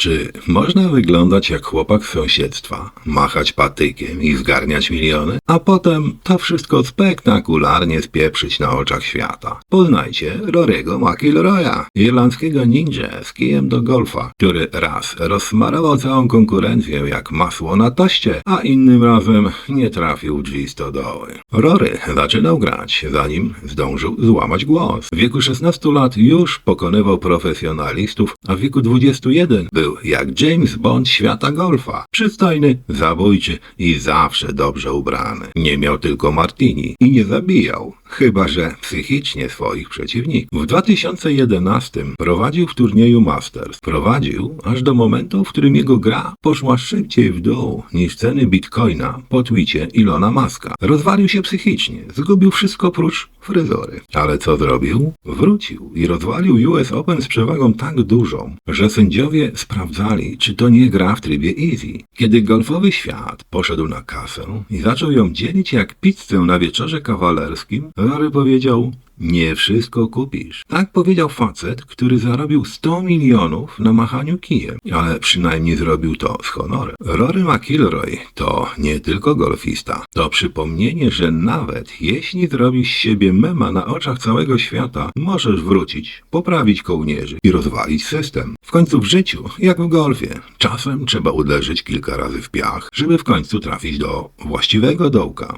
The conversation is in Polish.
Czy można wyglądać jak chłopak z sąsiedztwa, machać patykiem i zgarniać miliony, a potem to wszystko spektakularnie spieprzyć na oczach świata? Poznajcie Rory'ego McIlroya, irlandzkiego ninja z kijem do golfa, który raz rozsmarował całą konkurencję jak masło na toście, a innym razem nie trafił drzwi stodoły. Rory zaczynał grać, zanim zdążył złamać głos. W wieku 16 lat już pokonywał profesjonalistów, a w wieku 21 był jak James Bond świata golfa. Przystojny, zabójczy i zawsze dobrze ubrany. Nie miał tylko martini i nie zabijał, chyba że psychicznie swoich przeciwników. W 2011 prowadził w turnieju Masters. Prowadził aż do momentu, w którym jego gra poszła szybciej w dół niż ceny bitcoina po twicie Ilona Maska. Rozwalił się psychicznie, zgubił wszystko prócz fryzory. Ale co zrobił? Wrócił i rozwalił US Open z przewagą tak dużą, że sędziowie sprawdzali, czy to nie gra w trybie easy. Kiedy golfowy świat poszedł na kasę i zaczął ją dzielić jak pizzę na wieczorze kawalerskim, Rory powiedział nie wszystko kupisz. Tak powiedział facet, który zarobił 100 milionów na machaniu kijem, ale przynajmniej zrobił to z honorem. Rory McIlroy to nie tylko golfista. To przypomnienie, że nawet jeśli zrobisz siebie mema na oczach całego świata, możesz wrócić, poprawić kołnierzy i rozwalić system. W końcu w życiu, jak w golfie, czasem trzeba uderzyć kilka razy w piach, żeby w końcu trafić do właściwego dołka.